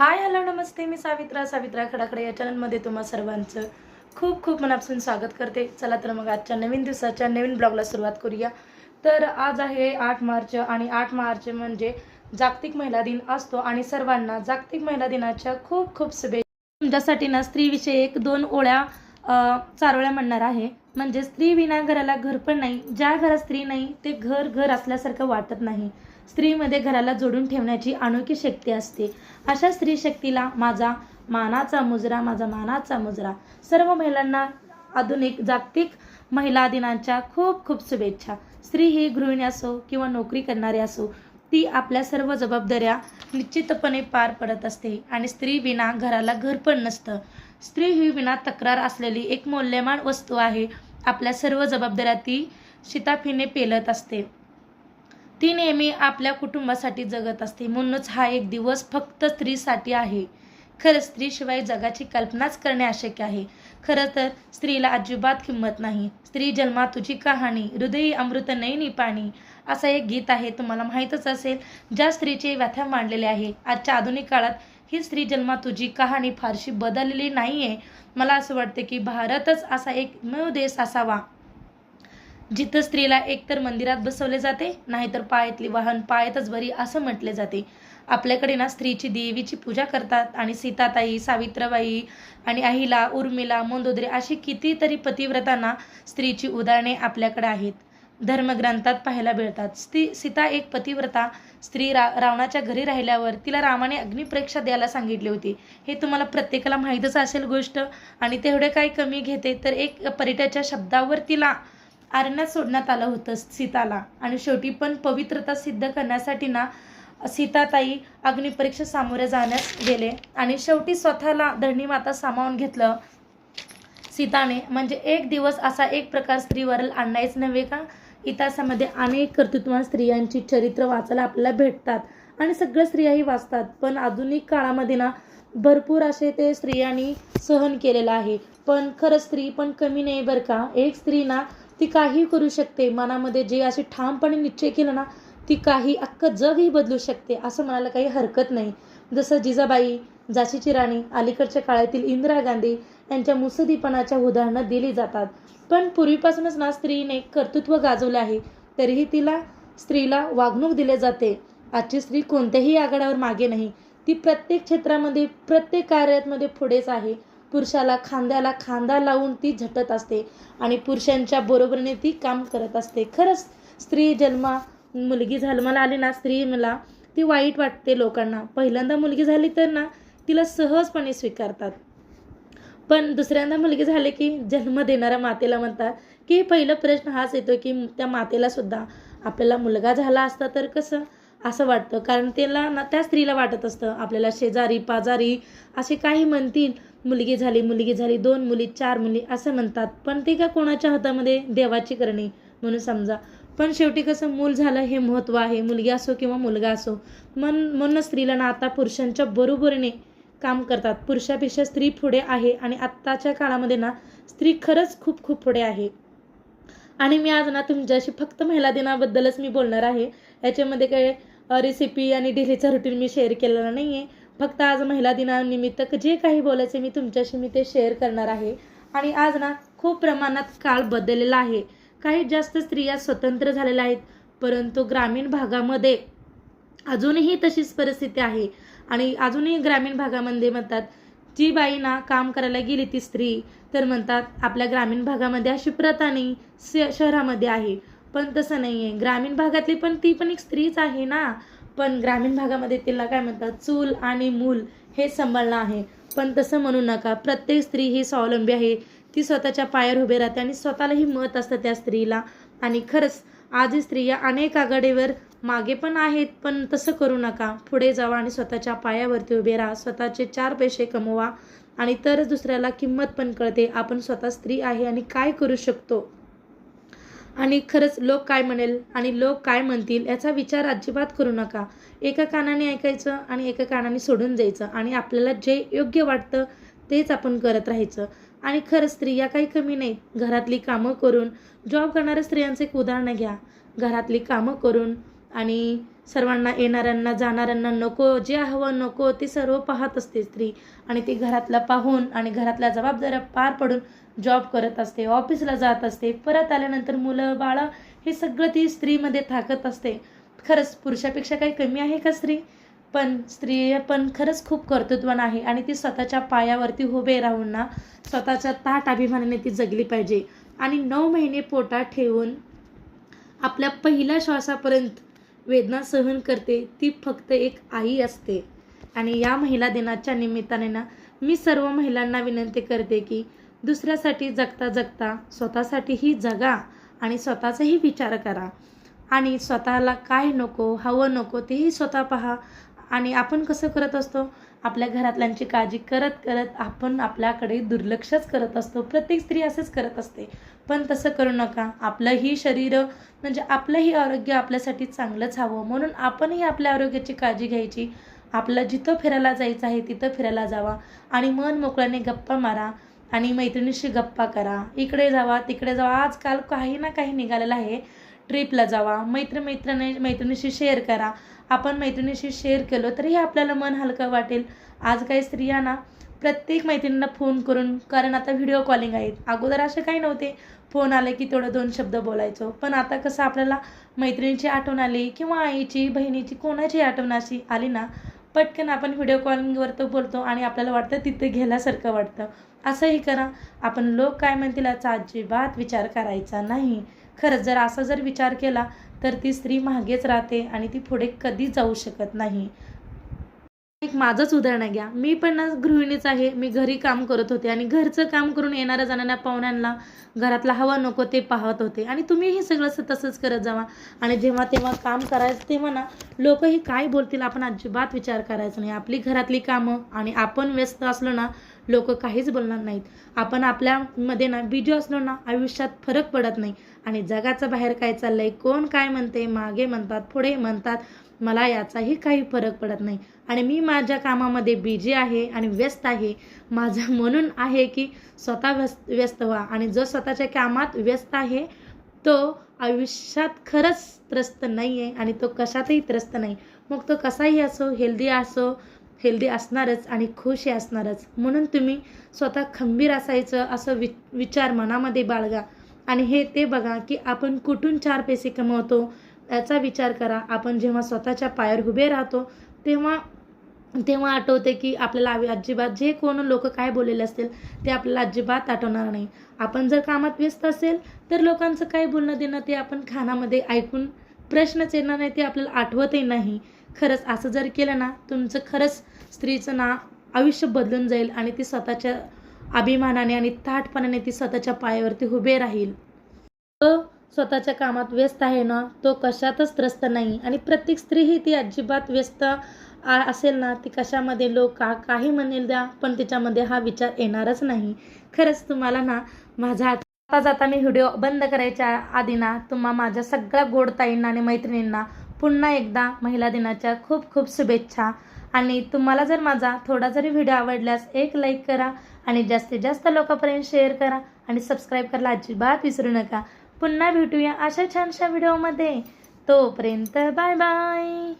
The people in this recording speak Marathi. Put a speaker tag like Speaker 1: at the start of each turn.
Speaker 1: हाय हॅलो नमस्ते. मी सावित्रा सावित्रा खडाखडे. या चॅनलमध्ये तुम्हा सर्वांचं खूप खूप मनापासून स्वागत करते. चला तर मग आजच्या नवीन दिवसाच्या नवीन ब्लॉगला सुरुवात करूया. तर आज आहे आठ मार्च आणि आठ मार्च म्हणजे जागतिक महिला दिन असतो आणि सर्वांना जागतिक महिला दिनाच्या खूप खूप शुभेच्छा. तुमच्यासाठी ना स्त्रीविषयी एक दोन ओळ्या चारोळ्या म्हणणार आहे. म्हणजे स्त्री विना घराला घर पण नाही. ज्या घरात स्त्री नाही ते घर घर असल्यासारखं वाटत नाही. स्त्रीमध्ये घराला जोडून ठेवण्याची अनोखी शक्ती असते. अशा स्त्री शक्तीला माझा मानाचा मुजरा माझा मानाचा मुजरा. सर्व महिलांना आधुनिक जागतिक महिला दिनाच्या खूप खूप शुभेच्छा. स्त्री ही गृहिणी असो किंवा नोकरी करणारी असो ती आपल्या सर्व जबाबदाऱ्या निश्चितपणे पार पडत असते आणि स्त्री विना घराला घर पण नसतं. स्त्री ही विना तक्रार असलेली एक मौल्यवान वस्तू आहे. आपल्या सर्व जबाबदाऱ्या ती शिताफीने पेलत असते. ती नेहमी आपल्या कुटुंबासाठी जगत असते. म्हणूनच हा एक दिवस फक्त स्त्रीसाठी आहे. खरं स्त्रीशिवाय जगाची कल्पनाच करणे अशक्य आहे. खरं तर स्त्रीला अजिबात किंमत नाही. स्त्री जन्मा तुझी कहाणी हृदयी अमृत नैनी पाणी असं एक गीत आहे. तुम्हाला माहीतच असेल ज्या स्त्रीचे व्यथा मांडलेले आहे. आजच्या आधुनिक काळात ही स्त्री जन्मा तुझी कहाणी फारशी बदललेली नाही आहे मला असं वाटते की भारतच असा एकमेव देश असावा. जिथं स्त्रीला एकतर मंदिरात बसवले जाते नाहीतर पायातली वाहन पायातच बरी असं म्हटले जाते. आपल्याकडे ना स्त्रीची देवीची पूजा करतात आणि सीताताई सावित्रबाई आणि अहिला उर्मिला मंदोदरी अशी कितीतरी पतिव्रतांना स्त्रीची उदाहरणे आपल्याकडे आहेत. धर्मग्रंथात पाहायला मिळतात. स्त्री सीता एक पतिव्रता स्त्री रा रावणाच्या घरी राहिल्यावर तिला रामाने अग्निपरीक्षा द्यायला सांगितली होती. हे तुम्हाला प्रत्येकाला माहीतच असेल गोष्ट. आणि तेवढे काही कमी घेते तर एक पर्यटाच्या शब्दावर तिला आरण्यात सोडण्यात आलं होतं सीताला. आणि शेवटी पण पवित्रता सिद्ध करण्यासाठी ना सीताताई अग्निपरीक्षा सामोरे जाण्यास गेले. आणि शेवटी स्वतःला धरणी माता सामावून घेतलं. सीताने म्हणजे एक दिवस असा एक प्रकार स्त्रीवर आणायच नव्हे का? इतिहासामध्ये अनेक कर्तृत्वान स्त्रियांची चरित्र वाचायला आपल्याला भेटतात. आणि सगळ्या स्त्रियाही वाचतात. पण आधुनिक काळामध्ये ना भरपूर असे ते स्त्रियांनी सहन केलेलं आहे. पण खरं स्त्री पण कमी नाही बरं का? एक स्त्री ना ती काही करू शकते. मनामध्ये जे असे ठामपणे निश्चय केलं ना ती काही अख्खं जगही बदलू शकते असं म्हणायला काही हरकत नाही. जसं जिजाबाई झाशीची राणी अलीकडच्या काळातील इंदिरा गांधी यांच्या मुसदीपणाच्या उदाहरणं दिली जातात. पण पूर्वीपासूनच ना स्त्रीने कर्तृत्व गाजवले आहे तरीही तिला स्त्रीला वागणूक दिले जाते. आजची स्त्री कोणत्याही आघाड्यावर मागे नाही. ती प्रत्येक क्षेत्रामध्ये प्रत्येक कार्यामध्ये पुढेच आहे. पुरुषाला खांद्याला खांदा लावून ती झटत असते आणि पुरुषांच्या बरोबरीने ती काम करत असते. खरंच स्त्री जन्मा मुलगी जन्माला आली ना स्त्री मला ती वाईट वाटते लोकांना. पहिल्यांदा मुलगी झाली तर ना तिला सहजपणे स्वीकारतात. पण दुसऱ्यांदा मुलगी झाले की जन्म देणाऱ्या मातेला म्हणतात की पहिला प्रश्न हाच येतो की त्या मातेला सुद्धा आपल्याला मुलगा झाला असता तर कसं? असं वाटतं. कारण त्याला ना त्या स्त्रीला वाटत असतं. आपल्याला शेजारी पाजारी असे काही म्हणतील. मुलगी झाली मुलगी झाली दोन मुली चार मुली असं म्हणतात. पण ते का कोणाच्या हातामध्ये देवाची करणे म्हणून समजा. पण शेवटी कसं मूल झालं हे महत्त्व आहे. मुलगी असो किंवा मुलगा असो मन म्हणून स्त्रीला ना आता पुरुषांच्या बरोबरीने काम करतात. पुरुषापेक्षा स्त्री पुढे आहे आणि आत्ताच्या काळामध्ये ना स्त्री खरंच खूप खूप पुढे आहे. आणि मी आज ना तुमच्याशी फक्त महिला दिनाबद्दलच मी बोलणार आहे. याच्यामध्ये काय रेसिपी आणि डेलीचं रुटीन मी शेअर केलेला नाही आहे फक्त आज महिला दिनानिमित्त जे काही बोलायचे मी तुमच्याशी मी ते शेअर करणार आहे. आणि आज ना खूप प्रमाणात काळ बदललेला आहे. काही जास्त स्त्रिया स्वतंत्र झालेल्या आहेत परंतु ग्रामीण भागामध्ये अजूनही तशीच परिस्थिती आहे. आणि अजूनही ग्रामीण भागामध्ये म्हणतात जी बाई ना काम करायला गेली ती स्त्री तर म्हणतात आपल्या ग्रामीण भागामध्ये अशी प्रथा नाही शहरामध्ये आहे. पण तसं नाही आहे ग्रामीण भागातली पण ती पण एक स्त्रीच आहे ना. पण ग्रामीण भागामध्ये तिला काय म्हणतात चूल आणि मूल हे सांभाळणं आहे. पण तसं म्हणू नका प्रत्येक स्त्री ही स्वावलंबी आहे. ती स्वतःच्या पायावर उभे राहते आणि स्वतःलाही मत असतं त्या स्त्रीला. आणि खरंच आजही स्त्रिया अनेक आघाडीवर मागे पण आहेत पण तसं करू नका. पुढे जावा आणि स्वतःच्या पायावरती उभे राहा. स्वतःचे चार पैसे कमवा आणि तरच दुसऱ्याला किंमत पण कळते. आपण स्वतः स्त्री आहे आणि काय करू शकतो? आणि खरंच लोक काय म्हणेल आणि लोक काय म्हणतील याचा विचार अजिबात करू नका. एका कानाने ऐकायचं आणि एका कानाने सोडून जायचं आणि आपल्याला जे योग्य वाटतं तेच आपण करत राहायचं. आणि खरंच स्त्रिया काही कमी नाहीत घरातली कामं करून जॉब करणाऱ्या स्त्रियांचं एक उदाहरण घ्या. घरातली कामं करून आणि सर्वांना येणाऱ्यांना जाणाऱ्यांना नको जे हवं नको ते सर्व पाहत असते स्त्री. आणि ती घरातलं पाहून आणि घरातल्या जबाबदाऱ्या पार पडून जॉब करत असते ऑफिसला जात असते परत आल्यानंतर मुलं बाळं हे सगळं ती स्त्रीमध्ये थाकत असते. खरंच पुरुषापेक्षा काही कमी आहे का स्त्री? पण स्त्री पण खरंच खूप कर्तृत्वान आहे आणि ती स्वतःच्या पायावरती उभे राहून ना स्वतःच्या ताट अभिमानाने ती जगली पाहिजे. आणि नऊ महिने पोटात ठेवून आपल्या पहिल्या श्वासापर्यंत वेदना सहन करते ती फक्त एक आई असते. आणि या महिला दिनाच्या निमित्ताने ना मी सर्व महिलांना विनंती करते की दुसऱ्यासाठी जगता जगता स्वतःसाठीही जगा आणि स्वतःचाही विचार करा. आणि स्वतःला काय नको हवं नको तेही स्वतः पहा. आणि आपण कसं करत असतो? आपल्या घरातल्यांची काळजी करत करत आपण आपल्याकडे दुर्लक्षच करत असतो. प्रत्येक स्त्री असंच करत असते. पण तसं करू नका. आपलंही शरीर म्हणजे आपलंही आरोग्य आपल्यासाठी चांगलंच हवं. म्हणून आपणही आपल्या आरोग्याची काळजी घ्यायची. आपलं जिथं फिरायला जायचं आहे तिथं फिरायला जावा. आणि मन मोकळ्याने गप्पा मारा. आणि मैत्रिणीशी गप्पा करा. इकडे जावा तिकडे जावा. आजकाल काही ना काही निघालेलं आहे. ट्रिपला जावा. मैत्र मैत्रिणी मैत्रिणीशी शेअर करा. आपण मैत्रिणीशी शेअर केलो तरीही आपल्याला मन हलकं वाटेल. आज काही स्त्रियांना प्रत्येक मैत्रिणींना फोन करून कारण आता व्हिडिओ कॉलिंग आहेत. अगोदर असे काही नव्हते. फोन आले की तेवढं दोन शब्द बोलायचो. पण आता कसं आपल्याला मैत्रिणीची आठवण आली किंवा आईची बहिणीची कोणाची आठवण अशी आली ना पटकन आपण व्हिडिओ कॉलिंगवरतो बोलतो आणि आपल्याला वाटतं तिथे गेल्यासारखं वाटतं. असंही करा. आपण लोक काय म्हणतील याचा अजिबात विचार करायचा नाही. खरंच जर असा जर विचार केला तर ती स्त्री मागेच राहते आणि ती पुढे कधी जाऊ शकत नाही. एक माझंच उदाहरण घ्या. मी पण गृहिणीच आहे मी घरी काम करत होते आणि घरचं काम करून येणाऱ्या जाणाऱ्या पाहुण्यांना घरातला हवा नको ते पाहत होते. आणि तुम्हीही सगळं तसंच करत जावा. आणि जेव्हा तेव्हा काम करायचं तेव्हा ना लोकही काय बोलतील आपण अजिबात विचार करायचा नाही. आपली घरातली कामं आणि आपण व्यस्त असलो ना लोक काहीच बोलणार नाहीत. आपण आपल्यामध्ये ना बिजी असलो ना आयुष्यात फरक पडत नाही. आणि जगाचं बाहेर काय चाललंय कोण काय म्हणते मागे म्हणतात पुढे म्हणतात मला याचाही काही फरक पडत नाही. आणि मी माझ्या कामामध्ये बिझी आहे आणि व्यस्त आहे. माझं म्हणून आहे की स्वतः व्यस्त व्यस्त व्हा. आणि जो स्वतःच्या कामात व्यस्त आहे तो आयुष्यात खरंच त्रस्त नाही आहे आणि तो कशातही त्रस्त नाही. मग तो कसाही असो हेल्दी असो हेल्दी असणारच आणि खुशी असणारच. म्हणून तुम्ही स्वतः खंबीर असायचं असं वि विचार मनामध्ये बाळगा. आणि हे ते बघा की आपण कुठून चार पैसे कमवतो? याचा विचार करा. आपण जेव्हा स्वतःच्या पायावर उभे राहतो तेव्हा तेव्हा आठवते की आपल्याला अजिबात जे कोण लोक काय बोललेले असतील ते आपल्याला अजिबात आठवणार नाही. आपण जर कामात व्यस्त असेल तर लोकांचं काय बोलणं देणं ते आपण खानामध्ये ऐकून प्रश्नच येणार नाही ते आपल्याला आठवतही नाही. खरंच असं जर केलं ना तुमचं खरंच स्त्रीचं ना आयुष्य बदलून जाईल आणि ती स्वतःच्या अभिमानाने आणि ताठपणाने ती स्वतःच्या पायावरती उभे राहील. स्वतःच्या कामात व्यस्त आहे ना तो कशातच त्रस्त नाही. आणि प्रत्येक स्त्री ही ती अजिबात व्यस्त असेल ना ती कशामध्ये लोक का काही म्हणेल द्या पण तिच्यामध्ये हा विचार येणारच नाही. खरंच तुम्हाला ना माझा आता जाता मी व्हिडिओ बंद करायच्या आधी ना तुम्हा माझ्या सगळ्या गोडताईंना आणि मैत्रिणींना पुन्हा एकदा महिला दिनाच्या खूप खूप शुभेच्छा. आणि तुम्हाला जर माझा थोडा जरी व्हिडिओ आवडल्यास एक लाईक करा आणि जास्तीत जास्त लोकांपर्यंत शेअर करा. आणि सबस्क्राईब करायला अजिबात विसरू नका. पुन्हा भेटूया अशा छानशा व्हिडिओमध्ये तोपर्यंत बाय बाय.